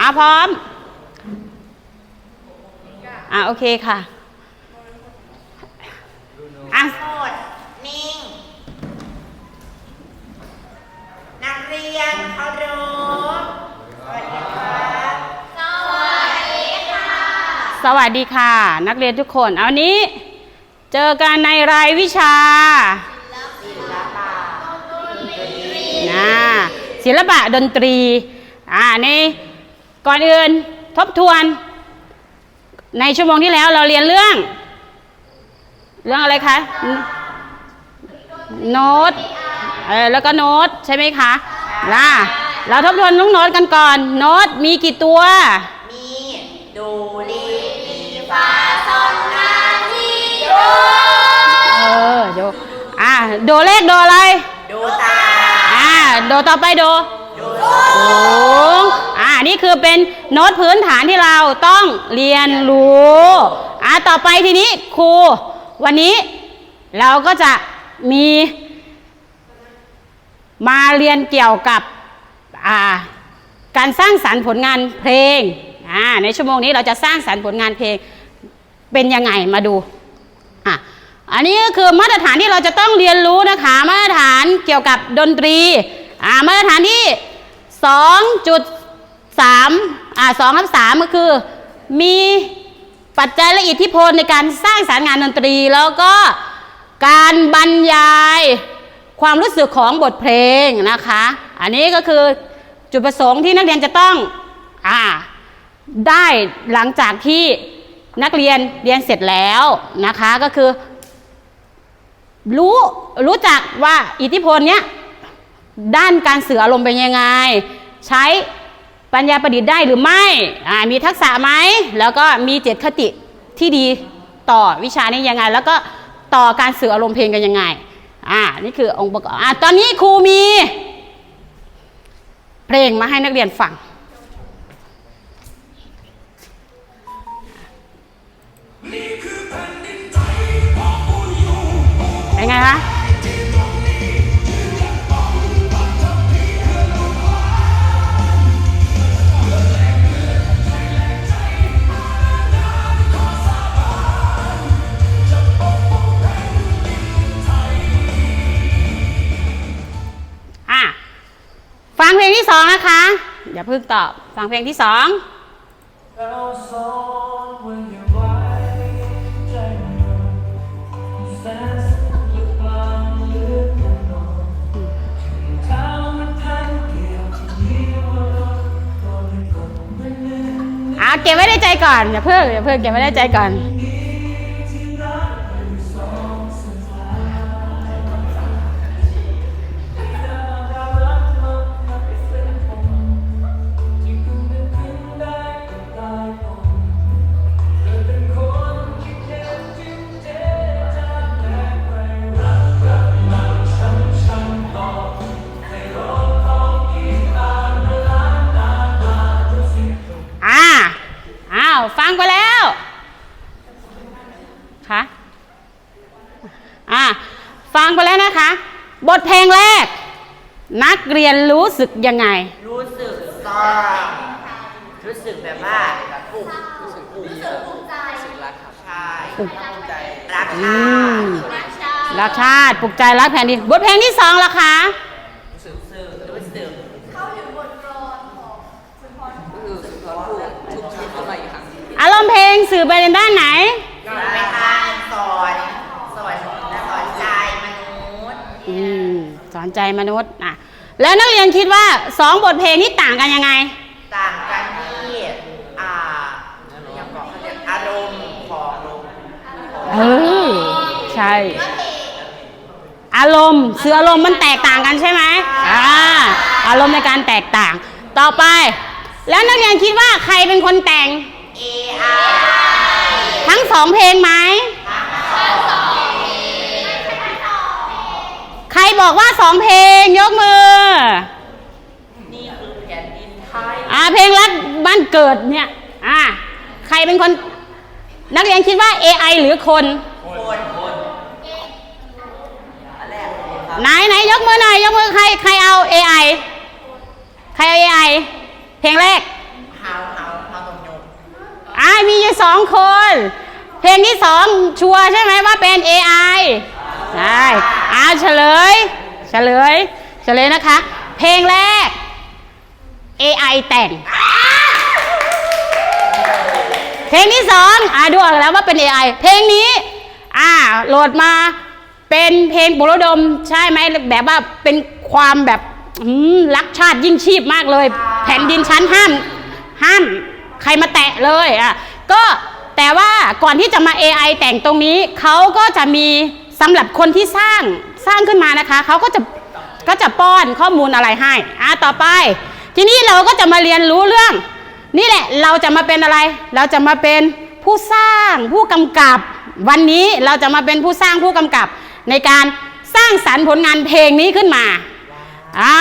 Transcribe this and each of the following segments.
อะพร้อม อะโอเคค่ะ อะโสดนิ่ง นักเรียนเคารพสวัสดีครับสวัสดีค่ะนักเรียนทุกคน เอานี้ เจอกันในรายวิชาศิลปะนะศิลปะดนตรี อ่า ใน ก่อนอื่นทบทวน ในชั่วโมงที่แล้วเราเรียนเรื่อง เรื่องอะไรคะโน้ตเออแล้วก็โน้ตใช่ไหมคะล่ะเราทบทวนลูกโน้ตกันก่อน โน้ตมีกี่ตัว มีดูรีมีฟาซอนลาทีโดเออโดอ่าโดเลขโดอะไรดูตาอ่าโดต่อไปโดดูสูงอ่า นี่คือเป็นโน้ตพื้นฐานที่เราต้องเรียนรู้อ่าต่อไปทีนี้ครู วันนี้เราก็จะมีมาเรียนเกี่ยวกับการสร้างสรรค์ผลงานเพลงอ่าในชั่วโมงนี้เราจะสร้างสรรค์ผลงานเพลงเป็นยังไงมาดูอะอันนี้ก็คือมาตรฐานที่เราจะต้องเรียนรู้นะคะ มาตรฐานเกี่ยวกับดนตรีอ่ามาตรฐานที่ 2.3อ่า2ทับ3ก็คือ มีปัจจัยและอิทธิพลในการสร้างสารรค์งานดนตรี แล้วก็การบรรยายความรู้สึกของบทเพลงนะคะ อันนี้ก็คือจุดประสงค์ที่นักเรียนจะต้องอ่าได้หลังจากที่นักเรียนเรียนเสร็จแล้วนะคะก็คือ รู้รู้จักว่าอิทธิพลเนี้ยด้านการสื่ออารมณ์เป็นยังไง ใช้ ปัญญาประดิษฐ์ได้หรือไม่อ่ามีทักษะไหมแล้วก็มีเจตคติที่ดีต่อวิชานี้ยังไง แล้วก็ต่อการสื่ออารมณ์เพลงกันยังไงอ่านี่คือองค์ประกอบอ่าตอนนี้ครูมีเพลงมาให้นักเรียนฟังเป็นไงคะอะ นะคะอย่าเพิ่งตอบฟังเพลงที่สองเอาเก็บไว้ด้ใจก่อนอย่าเพิ่งอย่าเพิ่งเก็บไว้ด้ใจก่อนาวฟังไปแล้วคะอ่าฟังไปแล้วนะคะ บทเพลงแรก นักเรียนรู้สึกยังไง รู้สึกซ่อนรู้สึกแบบว่าปลุกรู้สึกปลุกปลุกใจรักครับใช่รักอืชาติมรักชาติปลุกใจรักแผ่นดินบทเพลงที่สองล่ะคะ รู้สึกรู้สึก อารมณ์เพลงสื่อไปในด้านไหนไปทางสอนสอนและสอนใจมนุษย์อืมสอนใจมนุษย์อะแล้วนักเรียนคิดว่าสองบทเพลงนี้ต่างกันยังไง ต่างกันที่อ่าอย่างบอกเขาเรียกอารมณ์ของลมเออใช่ อารมณ์สื่ออารมณ์มันแตกต่างกันใช่ไหมอ่าอารมณ์ในการแตกต่าง ต่อไป แล้วนักเรียนคิดว่าใครเป็นคนแต่งเออา ทั้งสองเพลงไหมใครบอกว่าสองเพลงยกมือ นี่คือแผ่นดินไทยอ่าเพลงรักบ้านเกิดเนี่ย อ่าใครเป็นคน นักเรียนคิดว่า AI หรือคน คนคนอันแรกเลยครับไหนไหนยกมือหน่อยยกมือใครใครเอา AI ใครเอา AI เพลงแรก หา มีอยู่สองคน เพลงที่สองชัวใช่ไหมว่าเป็น AI ใช่อาเฉลย เฉลย เฉลยนะคะ เพลงแรก AI แต่ง เพลงที่สองอ่าดูออกแล้วว่าเป็น AI เพลงนี้ อ่าโหลดมาเป็นเพลงบุรดมใช่ไหมแบบว่าเป็นความแบบรักชาติยิ่งชีพมากเลย แผ่นดินชั้นห้ามห้าม ใครมาแตะเลยอะก็แต่ว่าก่อนที่จะมา AI แต่งตรงนี้เขาก็จะมีสำหรับคนที่สร้างสร้างขึ้นมานะคะเขาก็จะก็จะป้อนข้อมูลอะไรให้อะต่อไป ทีนี้เราก็จะมาเรียนรู้เรื่อง นี่แหละเราจะมาเป็นอะไร เราจะมาเป็นผู้สร้างผู้กำกับ วันนี้เราจะมาเป็นผู้สร้างผู้กำกับ ในการสร้างสรรค์ผลงานเพลงนี้ขึ้นมาอ่า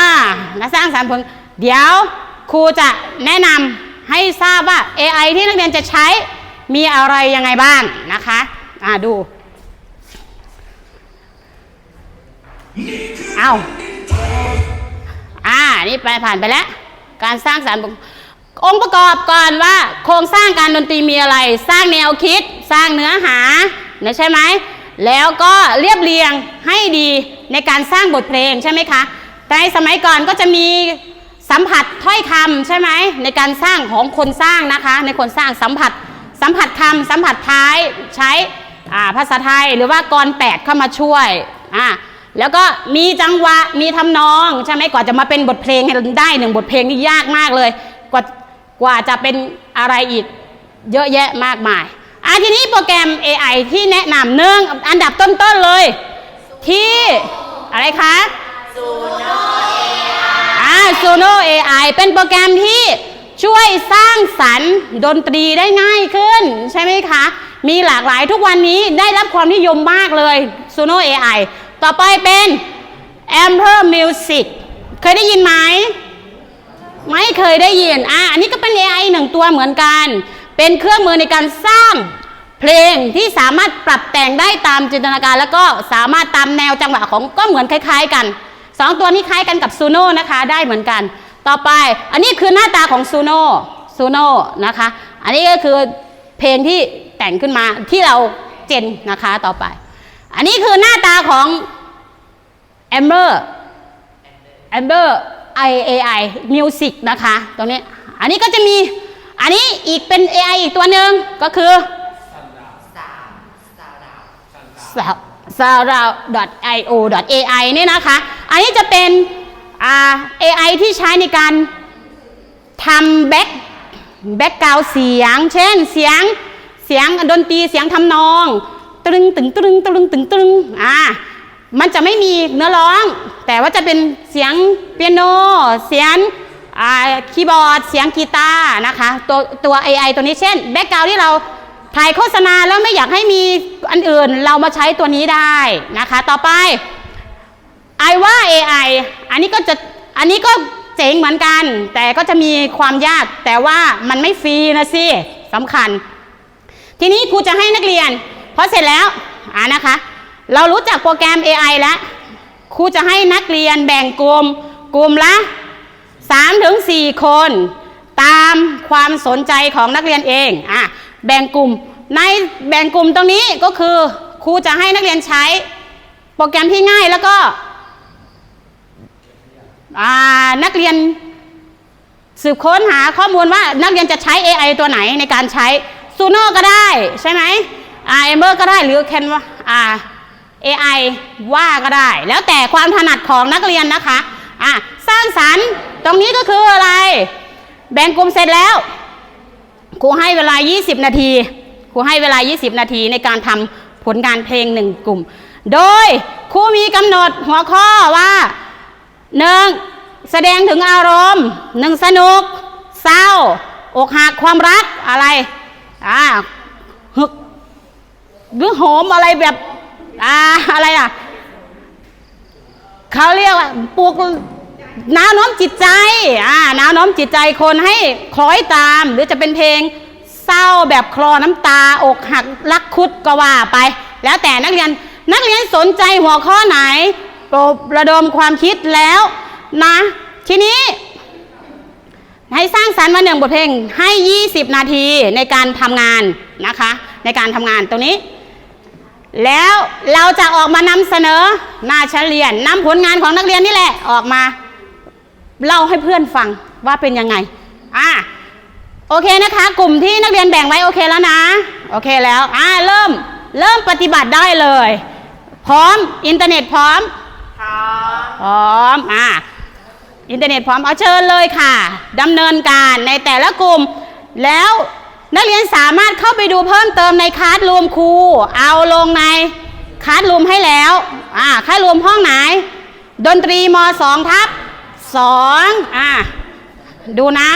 และสร้างสรรค์ผลเดี๋ยวครูจะแนะนำ ให้ทราบว่า AI ที่นักเรียนจะใช้มีอะไรยังไงบ้างนะคะอ่าดู เอาอ่า นี่ไปผ่านไปแล้ว การสร้างสรรค์องค์ประกอบก่อนว่า โครงสร้างการดนตรีมีอะไร สร้างแนวคิด สร้างเนื้อหาเนใช่ไหม แล้วก็เรียบเรียงให้ดีในการสร้างบทเพลงใช่ไหมคะ ในสมัยก่อนก็จะมี สัมผัสถ้อยคำใช่ไหมในการสร้างของคนสร้างนะคะ ในคนสร้างสัมผัสสัมผัสคำสัมผัสท้ายใช้ภาษาไทยหรือว่ากรแปดเข้ามาช่วยอ่าแล้วก็มีจังหวะมีทำนองใช่ไหมกว่าจะมาเป็นบทเพลงให้ได้หนึ่งบทเพลงนี่ยากมากเลย กว่ากว่าจะเป็นอะไรอีกเยอะแยะมากมายอะทีนี้โปรแกรม AI ที่แนะนำหนึ่องอันดับต้นๆเลย ที่อะไรคะอ่า Suno AI เป็นโปรแกรมที่ช่วยสร้างสรรค์ดนตรีได้ง่ายขึ้น ใช่ไหมคะ มีหลากหลายทุกวันนี้ได้รับความนิยมมากเลย Suno AI ต่อไปเป็น Amper Music เคยได้ยินไหม ไม่เคยได้ยิน อะ อันนี้ก็เป็น AI หนึ่งตัวเหมือนกัน เป็นเครื่องมือในการสร้างเพลงที่สามารถปรับแต่งได้ตามจินตนาการ แล้วก็สามารถตามแนวจังหวะของก็เหมือนคล้าย ๆ กัน สองตัวนี้คล้ายกันกับซูโน่นะคะได้เหมือนกัน ต่อไปอันนี้คือหน้าตาของซูโน่ซูโน่นะคะ อันนี้ก็คือเพลงที่แต่งขึ้นมาที่เราเจนนะคะต่อไป อันนี้คือหน้าตาของ Amber Amber IAI Music นะคะตรงนี้ อันนี้ก็จะมีอันนี้อีกเป็น AI อีกตัวหนึ่งก็คือ sarao.io.ai นี่นะคะ อันนี้จะเป็น AI ที่ใช้ในการทำแบ็คแบ็กกราวเสียง เช่นเสียงเสียงดนตรีเสียงทำนอง ตึงตึงตึงตึงตึงตึงอ่ามันจะไม่มีเนื้อร้อง แต่ว่าจะเป็นเสียงเปียโน เสียงคีย์บอร์ด เสียงกีตาร์นะคะ ตัวตัว AI ตัวนี้เช่นแบ็กกราวที่เรา ถ่ายโฆษณาแล้วไม่อยากให้มีอันอื่นเรามาใช้ตัวนี้ได้นะคะ ต่อไปไอว่า AI อันนี้ก็จะอันนี้ก็เจ๋งเหมือนกัน แต่ก็จะมีความยากแต่ว่ามันไม่ฟรีนะสิสำคัญ ทีนี้ครูจะให้นักเรียนพอเสร็จแล้วอ่านะคะ เรารู้จักโปรแกรม AI แล้วครูจะให้นักเรียนแบ่งกลุ่มกลุ่มละ3ถึง4คน ตามความสนใจของนักเรียนเองอะ แบ่งกลุ่ม ในแบ่งกลุ่มตรงนี้ก็คือครูจะให้นักเรียนใช้โปรแกรมที่ง่ายแล้วก็นักเรียนสืบค้นหาข้อมูลว่านักเรียนจะใช้ AI ตัวไหนในการใช้ซูโน่ก็ได้ใช่ไหมอ่าเอเมอร์ก็ได้หรือแคนว่าอ่า AI ว่าก็ได้ แล้วแต่ความถนัดของนักเรียนนะคะอะสร้างสรรค์ตรงนี้ก็คืออะไร แบ่งกลุ่มเสร็จแล้ว ครูให้เวลา 20 นาทีครูให้เวลา 20 นาทีในการทำผลงานเพลงหนึ่งกลุ่ม โดยครูมีกำหนดหัวข้อว่าหนึ่งแสดงถึงอารมณ์หนึ่งสนุก เศร้า อกหักความรักอะไรอ่าหึกหรือโหมอะไรแบบอ่าอะไรอะเขาเรียกว่าปลูก น้าน้อมจิตใจอ่าน้าน้อมจิตใจคนให้คล้อยตาม หรือจะเป็นเพลงเศร้าแบบคลอน้ำตา อกหักรักคุดก็ว่าไป แล้วแต่นักเรียนนักเรียนสนใจหัวข้อไหนโปรดระดมความคิดแล้วนะ ทีนี้ ให้สร้างสรรค์มาหนึ่งบทเพลงให้ 20 นาทีในการทำงานนะคะ ในการทำงานตรงนี้ แล้วเราจะออกมานำเสนอหน้าชั้นเรียนนำผลงานของนักเรียนนี่แหละออกมา เล่าให้เพื่อนฟังว่าเป็นยังไง อะโอเคนะคะ กลุ่มที่นักเรียนแบ่งไว้โอเคแล้วนะ โอเคแล้วอะเริ่มเริ่มปฏิบัติได้เลย พร้อมอินเทอร์เน็ตพร้อม พร้อมพร้อมอ่าอินเทอร์เน็ตพร้อมเอาเชิญเลยค่ะดำเนินการในแต่ละกลุ่ม แล้วนักเรียนสามารถเข้าไปดูเพิ่มเติมในคลาสรูมครูเอาลงในคลาสรูมให้แล้วอ่าคลาสรูมห้องไหน ดนตรีมสองทับ สองอะ ดูนะ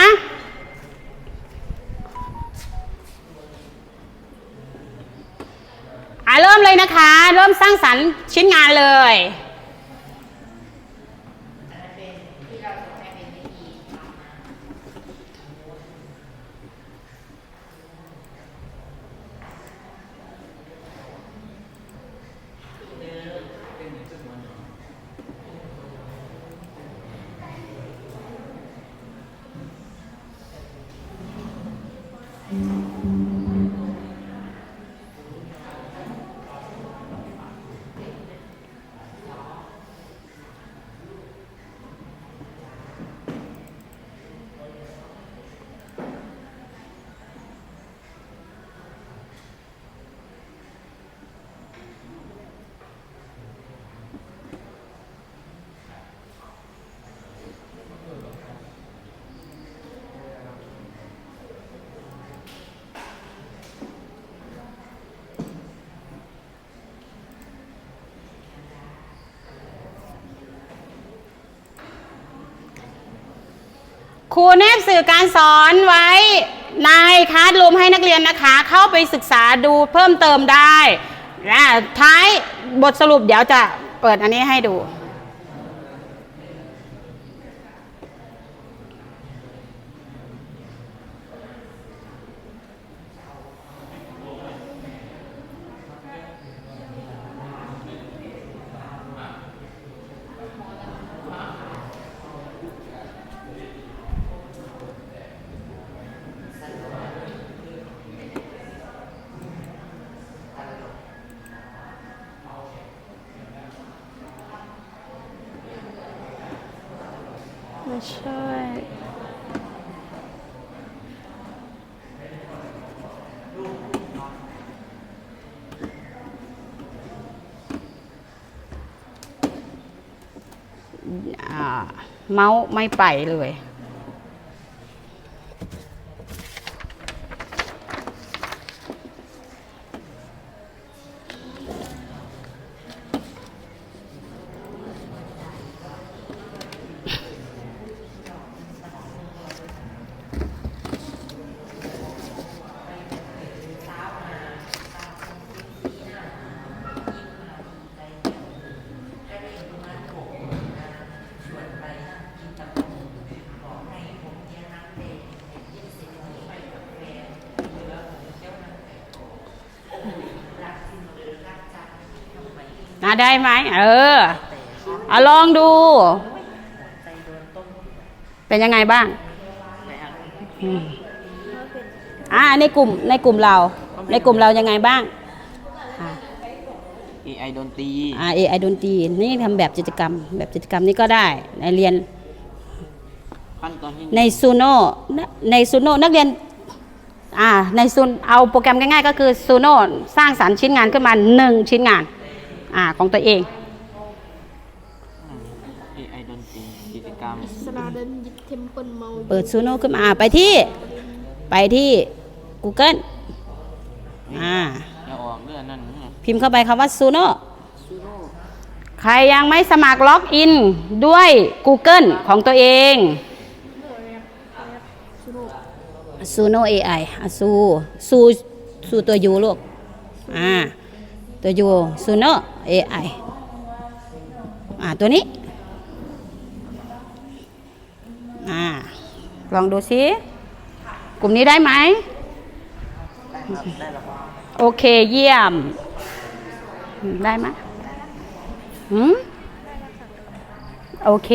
อ่าเริ่มเลยนะคะ เริ่มสร้างสรรค์ชิ้นงานเลย ครูแนบสื่อการสอนไว้ในคลาสรูมให้นักเรียนนะคะ เข้าไปศึกษาดูเพิ่มเติมได้และท้ายบทสรุปเดี๋ยวจะเปิดอันนี้ให้ดู ใช่อ่าเมาส์ไม่ไปเลย ได้ไหมเออเอาลองดู เป็นยังไงบ้างอืมอ่าในกลุ่มในกลุ่มเรา ในกลุ่มเรายังไงบ้างอ่า AI ดนตรีอ่าเอไอดนตรีนี่ทำแบบกิจกรรม แบบกิจกรรมนี้ก็ได้ในเรียนขั้นตอนที่ในซูโน่ในซูโน่นักเรียนอ่าในซูนเอาโปรแกรมง่ายๆ ก็คือซูโน่สร้างสรรค์ชิ้นงานขึ้นมาหนึ่งชิ้นงาน อ่าของตัวเอง AI ดนตรีกิจกรรมสนาเดนยิบเทมเปิลเมาเปิดซูโน่ขึ้นมาอ่าไปที่ ไปที่ Google อ่า อย่าออกเรื่องนั่นนะพิมพ์เข้าไปคำว่าซูโน่ใครยังไม่สมัครล็อกอินด้วย Google ของตัวเองซูโน่ AI อะซูซูซูตัวยูลูก อ่า ตัวยูซูโน่ AI อ่าตัวนี้อ่าลองดูซิ กลุ่มนี้ได้ไหมโอเคเยี่ยม ได้ไหมหืมโอเค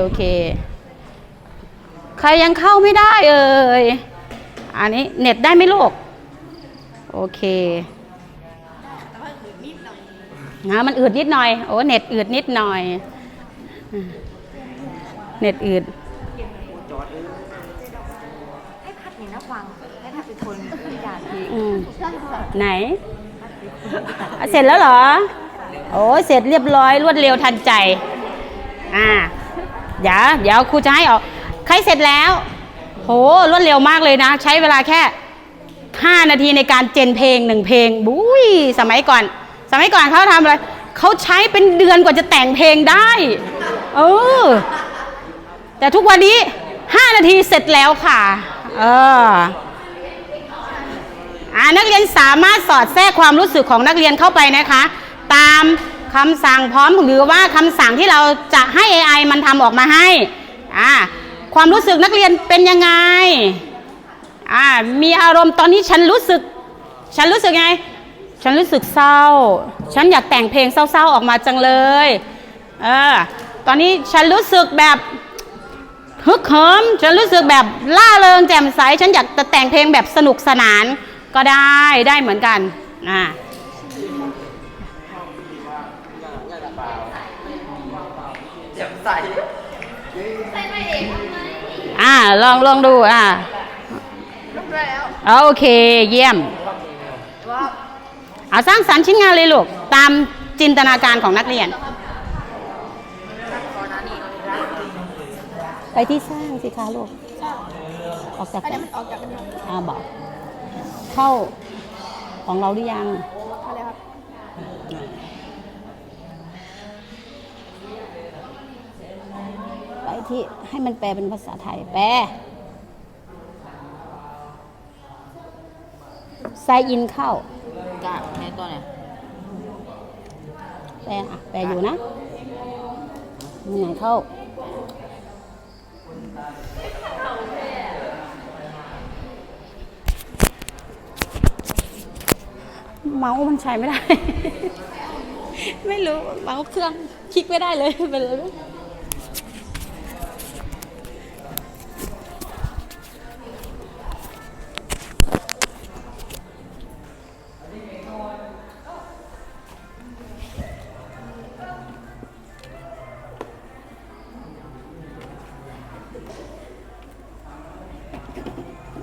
โอเค ใครยังเข้าไม่ได้เอ่ยอันนี้เน็ตได้ไหมลูก โอเค นะมันอืดนิดหน่อย โอ้เน็ตอืดนิดหน่อยอืมเน็ตอืดให้พัดนี่นะฟังให้พัดเป็นคนพิจารณ์อืมไหนอะเสร็จแล้วเหรอ โอ้ยเสร็จเรียบร้อยรวดเร็วทันใจ อ่า เดี๋ยวเดี๋ยวครูจะให้ออก ใครเสร็จแล้ว โหรวดเร็วมากเลยนะ ใช้เวลาแค่ 5 นาทีในการเจนเพลงหนึ่งเพลงบุ้ยสมัยก่อน สมัยก่อนเขาทำอะไรเขาใช้เป็นเดือนกว่าจะแต่งเพลงได้ เออ แต่ทุกวันนี้5นาทีเสร็จแล้วค่ะ เอออ่านักเรียนสามารถสอดแทรกความรู้สึกของนักเรียนเข้าไปนะคะ ตามคำสั่งพร้อมหรือว่าคำสั่งที่เราจะให้ AI มันทำออกมาให้อ่าความรู้สึกนักเรียนเป็นยังไงอ่ามีอารมณ์ตอนนี้ฉันรู้สึก ฉันรู้สึกไง ฉันรู้สึกเศร้า ฉันอยากแต่งเพลงเศร้าๆออกมาจังเลย เออ ตอนนี้ฉันรู้สึกแบบฮึกเหิม ฉันรู้สึกแบบล่าเริงแจ่มใส ฉันอยากจะแต่งเพลงแบบสนุกสนานก็ได้ได้เหมือนกันอ่าเจ็บใสอ่าลองลองดูอ่าโอเคเยี่ยม เอาสร้างสรรค์ชิ้นงานเลยลูก ตามจินตนาการของนักเรียน ไปที่สร้างสิคะลูก ออกจากอันนี้มันออกจากกันอ่าบอก เข้าของเราหรือยังไปที่ให้มันแปลเป็นภาษาไทย แปลไซอินเข้า ตัวไหนแปลอะแปลอยู่นะมันไหนเข้าเมาส์มันใช้ไม่ได้ ไม่รู้เมาส์เครื่องคลิกไม่ได้เลยเป็น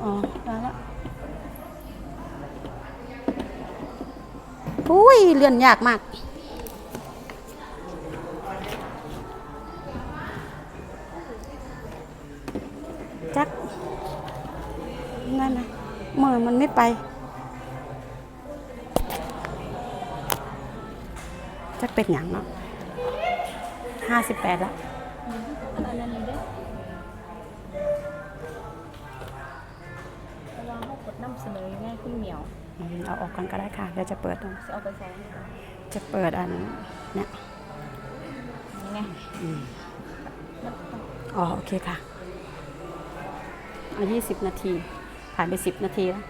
อ๋อได้แล้วอุ้ยเลื่อนยากมากจักนั่นนะมือมันไม่ไป จักเป็นอย่างเนาะห้าสิบแปดแล้ว มเอาออกกันก็ได้ค่ะเดี๋ยวจะเปิดดูจะเอาไปใส่จะเปิดอันเนี้ยยังไงอ๋อโอเคค่ะเอายี่สิบนาที ผ่านไปสิบนาทีแล้ว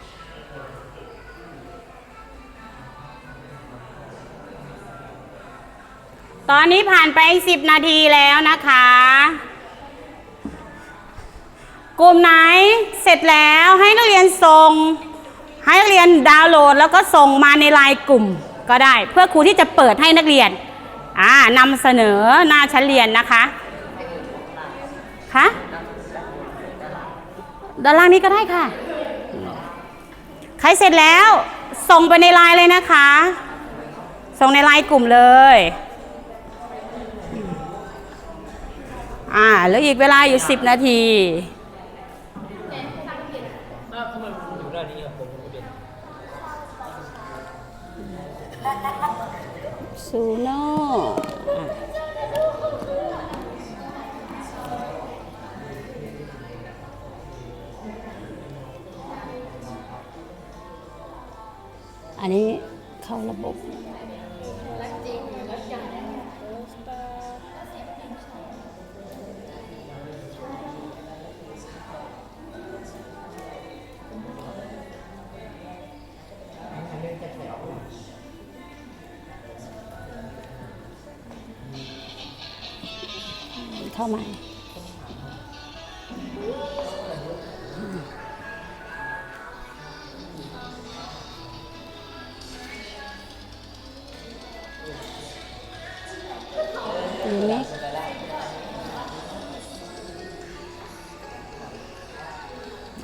ตอนนี้ผ่านไปสิบนาทีแล้วนะคะ กลุ่มไหนเสร็จแล้วให้นักเรียนส่ง ให้นักเรียนดาวน์โหลดแล้วก็ส่งมาในไลน์กลุ่มก็ได้ เพื่อครูที่จะเปิดให้นักเรียนอ่านำเสนอหน้าชั้นเรียนนะคะคะด้านล่างนี้ก็ได้ค่ะ ใครเสร็จแล้วส่งไปในไลน์เลยนะคะ ส่งในไลน์กลุ่มเลยอ่าแล้วอีกเวลาอยู่ 10 นาที ซูโน่อันนี้เข้าระบบ เข้ามา ดีไหม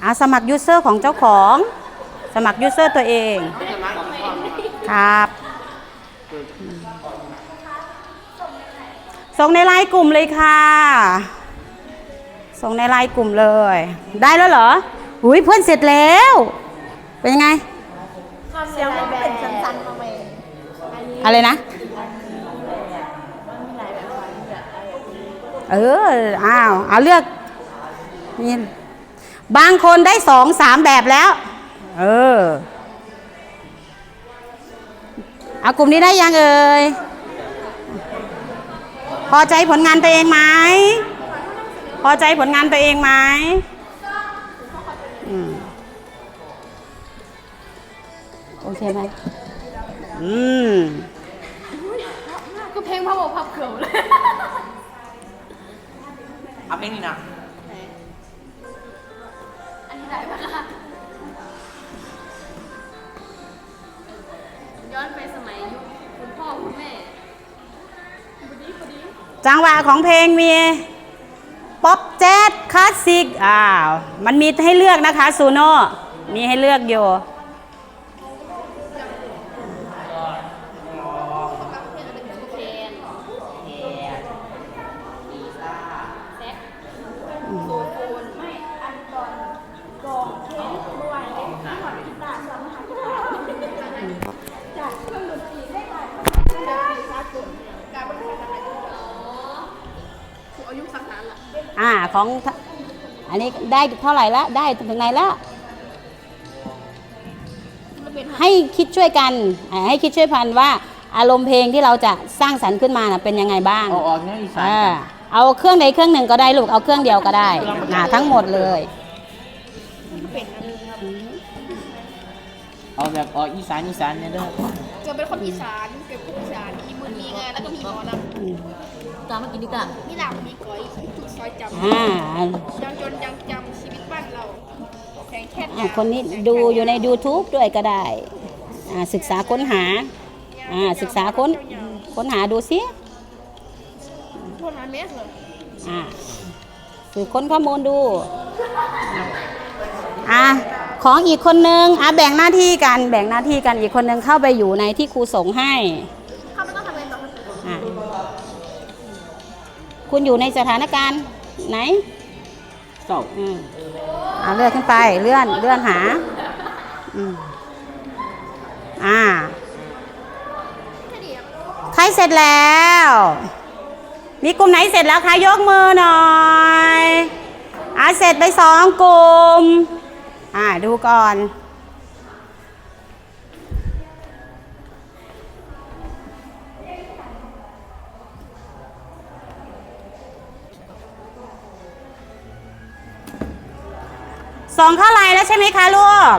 อาสมัครยูเซอร์ของเจ้าของ สมัครยูเซอร์ตัวเอง ครับ ส่งในไลน์กลุ่มเลยค่ะ ส่งในไลน์กลุ่มเลย ได้แล้วเหรออุ้ยเพื่อนเสร็จแล้ว เป็นยังไงเสียงมันเป็นสั้นๆมาไหมอะไรนะเอออ้าวเอาเลือกนี่บางคนได้สองสามแบบแล้ว เออ เอากลุ่มนี้ได้ยังเอ่ย พอใจผลงานตัวเองไหม พอใจผลงานตัวเองไหมอืมโอเคไหม อืมก็เพลงพระบอกพับเขินเลยเอาเพลงนี้นะอันนี้ได้ปะคะย้อนไปสมัยยุคคุณพ่อคุณแม่พอดีพอดี จังหวะของเพลงมีป๊อปแจ๊สคลาสสิกอ้าวมันมีให้เลือกนะคะซูโน่มีให้เลือกอยู่ ได้เท่าไหร่ละได้ถึงไหนละมันเป็นให้คิดช่วยกันอ่าให้คิดช่วยพันว่าอารมณ์เพลงที่เราจะสร้างสรรค์ขึ้นมานะเป็นยังไงบ้างเอาออกเนี่ยอีสานอ่าเอาเครื่องใดเครื่องหนึ่งก็ได้ลูกเอาเครื่องเดียวก็ได้อ่าทั้งหมดเลยเอาแบบออกอีสานอีสานเนี่ยเด้อจะเป็นคนอีสานเกิดคนอีสานมีมือมีงานแล้วก็มีหมอนะตามมากินดีกว่ามีหลังมีก้อยจุดซอยจำอ่ายังจนยังจำชีวิตบ้านเราแข็งแค่อ่าคนนี้ดูอยู่ใน YouTube ด้วยก็ได้อ่าศึกษาค้นหาอ่าศึกษาค้นค้นหาดูซิโทษนะเมสเลยอ่าสืบค้นข้อมูลดูอ่าของอีกคนนึงอ่าแบ่งหน้าที่กันแบ่งหน้าที่กันอีกคนนึงเข้าไปอยู่ในที่ครูส่งให้ คุณอยู่ในสถานการณ์ไหนเศร้าอืมอ่าเลื่อนขึ้นไปเลื่อนเลื่อนหาอืมอ่า ใครเสร็จแล้ว มีกลุ่มไหนเสร็จแล้วคะยกมือหน่อยอ่าเสร็จไปสองกลุ่มอ่าดูก่อน สองเข้าไลน์แล้วใช่ไหมคะลูก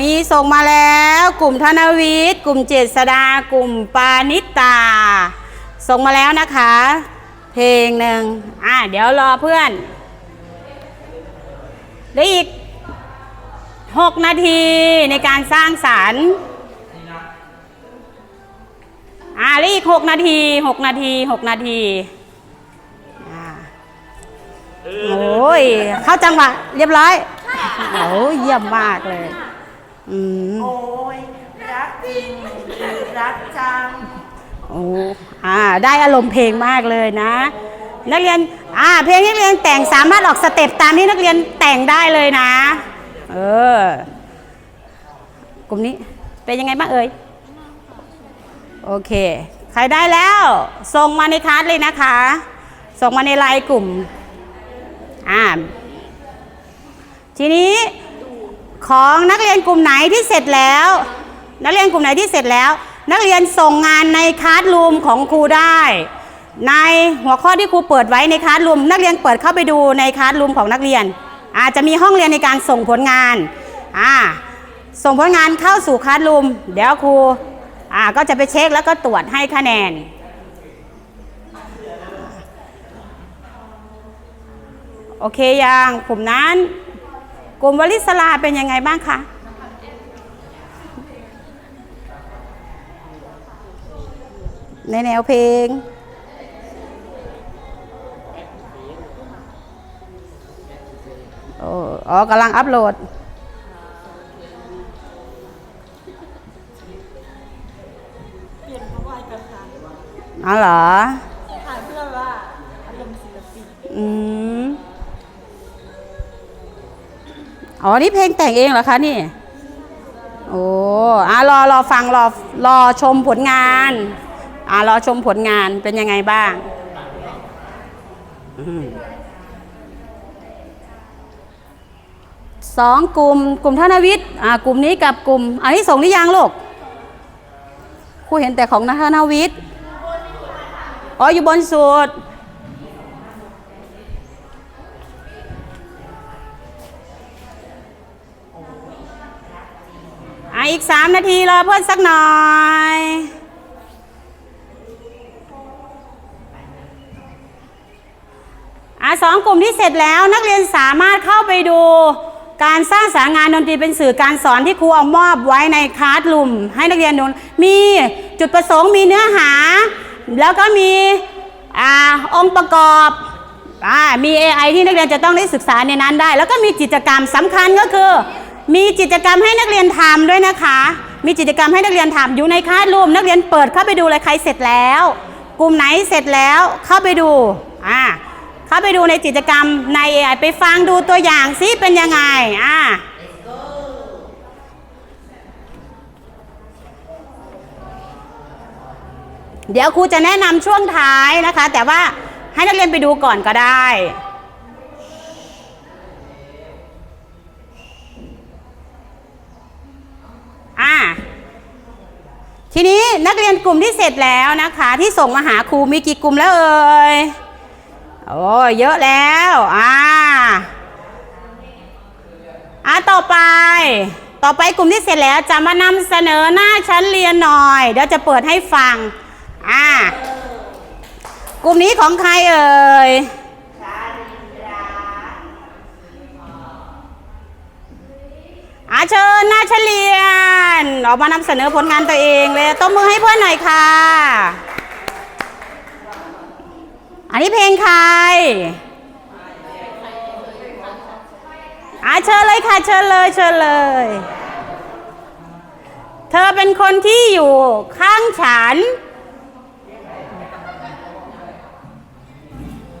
มีส่งมาแล้ว กลุ่มธนวิทย์ กลุ่มเจษดา กลุ่มปานิตา ส่งมาแล้วนะคะ เพลงหนึ่งอ่าเดี๋ยวรอเพื่อนเหลืออีก 6 นาทีในการสร้างสรรค์อ่าเหลืออีก 6 นาที 6 นาที 6 นาทีโอ้ย เข้าจังหวะเรียบร้อย โอ้ยเยี่ยมมากเลย อืมโอ้ยรักจริงรักจังโอ้อ่าได้อารมณ์เพลงมากเลยนะ นักเรียนอ่าเพลงที่นักเรียนแต่งสามารถออกสเต็ปตามที่นักเรียนแต่งได้เลยนะ เออกลุ่มนี้เป็นยังไงบ้างเอ่ยโอเค ใครได้แล้วส่งมาในคลาสเลยนะคะ ส่งมาในไลน์กลุ่มอ่าทีนี้ ของนักเรียนกลุ่มไหนที่เสร็จแล้ว นักเรียนกลุ่มไหนที่เสร็จแล้ว นักเรียนส่งงานในคลาสรูมของครูได้ ในหัวข้อที่ครูเปิดไว้ในคลาสรูมนักเรียนเปิดเข้าไปดูในคลาสรูมของนักเรียน อาจจะมีห้องเรียนในการส่งผลงานอ่าส่งผลงานเข้าสู่คลาสรูมเดี๋ยวครูอ่าก็จะไปเช็คแล้วก็ตรวจให้คะแนนโอเคยังกลุ่มนั้น กลุ่มวลิศลาเป็นยังไงบ้างคะในแนวเพลงโอ้อ๋อกำลังอัพโหลดเปลี่ยนเพราะว่าเอกสารอ๋อเหรอถ่ายเพื่อว่าอารม อ๋อ นี่เพลงแต่งเองเหรอคะนี่ โอ้อะรอรอฟังรอรอชมผลงานอะรอชมผลงานเป็นยังไงบ้างสองกลุ่มกลุ่มธนวิทย์อะกลุ่มนี้กับกลุ่ม อันนี้ส่งหรือยังลูกครูเห็นแต่ของธนวิทย์อ๋ออยู่บนสุด สามนาทีรอเพื่อนสักหน่อยอะสองกลุ่มที่เสร็จแล้วนักเรียนสามารถเข้าไปดูการสร้างสารงานดนตรีเป็นสื่อการสอนที่ครูเอามอบไว้ในคลาสรูมให้นักเรียนดูมีจุดประสงค์มีเนื้อหา แล้วก็มีอาองค์ประกอบอมี AI ที่นักเรียนจะต้องได้ศึกษาในนั้นได้ แล้วก็มีกิจกรรมสำคัญก็คือ มีกิจกรรมให้นักเรียนทำด้วยนะคะ มีกิจกรรมให้นักเรียนทำอยู่ในคลาสรูมนักเรียนเปิดเข้าไปดูเลยใครเสร็จแล้ว กลุ่มไหนเสร็จแล้วเข้าไปดูอ่าเข้าไปดูในกิจกรรมใน AI ไปฟังดูตัวอย่างซิเป็นยังไงอ่าเดี๋ยวครูจะแนะนำช่วงท้ายนะคะ แต่ว่าให้นักเรียนไปดูก่อนก็ได้ อ่า ทีนี้นักเรียนกลุ่มที่เสร็จแล้วนะคะ ที่ส่งมาหาครูมีกี่กลุ่มแล้วเอ่ยโอ้เยอะแล้วอ่าอ่าต่อไป ต่อไปกลุ่มที่เสร็จแล้วจะมานำเสนอหน้าชั้นเรียนหน่อยเดี๋ยวจะเปิดให้ฟังอ่ากลุ่มนี้ของใครเอ่ย อาเชิญน้าเฉลียน ออกมานำเสนอผลงานตัวเองเลยต้มมือให้เพื่อนหน่อยค่ะ อันนี้เพลงใครอาเชิญเลยค่ะเชิญเลยเชิญเลย เธอเป็นคนที่อยู่ข้างฉัน